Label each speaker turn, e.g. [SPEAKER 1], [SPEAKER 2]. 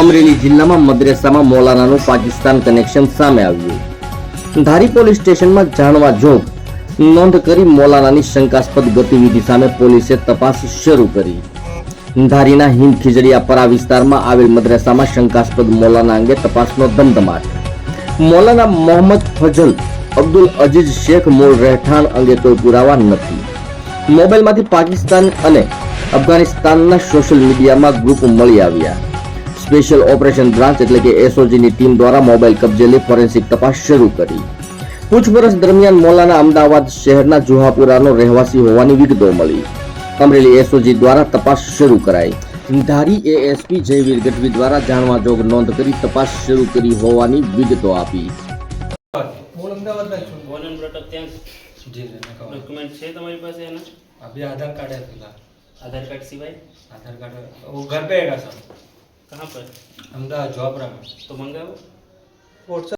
[SPEAKER 1] અમરેલી જિલ્લામાં મદ્રેસામાં મૌલાનાનું પાકિસ્તાન કનેક્શન સામે આવ્યું. ધારી પોલીસ સ્ટેશનમાં જાણવા જોગ, નોંધ કરી મૌલાનાની શંકાસ્પદ ગતિવિધિ સામે પોલીસે તપાસ શરૂ કરી. ધારીના હિંદ ખીજડીયા પરા વિસ્તારમાં આવેલ મદ્રેસામાં શંકાસ્પદ મૌલાના અંગે તપાસનો ધમધમાટ મૌલાના મોહમ્મદ ફજલ અબ્દુલ અજીઝ શેખ મૂળ રહેઠાણ અંગે કોઈ પુરાવા નથી. મોબાઈલમાંથી પાકિસ્તાન અને અફઘાનિસ્તાનના સોશિયલ મીડિયામાં ગ્રુપ મળી આવ્યા. સ્પેશિયલ ઓપરેશન બ્રાન્ચ એટલે કે એસઓજીની ટીમ દ્વારા મોબાઈલ કબજે લઈ ફોરેન્સિક તપાસ શરૂ કરી પૂછપરછ દરમિયાન મૌલાના અમદાવાદ શહેરના જુહાપુરાનો રહેવાસી હોવાની વિગતો મળી અમરેલી એસઓજી દ્વારા તપાસ શરૂ કરાઈ ધારી એએસપી જયવીર ગઢવી દ્વારા જાણવા જોગ નોંધ કરી તપાસ શરૂ કરી હોવાની વિગતો આપી
[SPEAKER 2] મૂળ અમદાવાદના જ છું
[SPEAKER 3] વોલન પ્રોડક્ટ ત્યાં
[SPEAKER 2] જી જી નખાવા.
[SPEAKER 3] ડોક્યુમેન્ટ છે તમારી પાસે એના
[SPEAKER 2] આ બે આધાર કાર્ડ है फिलहाल
[SPEAKER 3] आधार कार्ड सिवाय
[SPEAKER 2] आधार कार्ड वो घर पे आएगा सर
[SPEAKER 3] कहाँ पर
[SPEAKER 2] अहमदाबाद जोपरा में
[SPEAKER 3] तो मंगाओ
[SPEAKER 2] व्हाट्सएप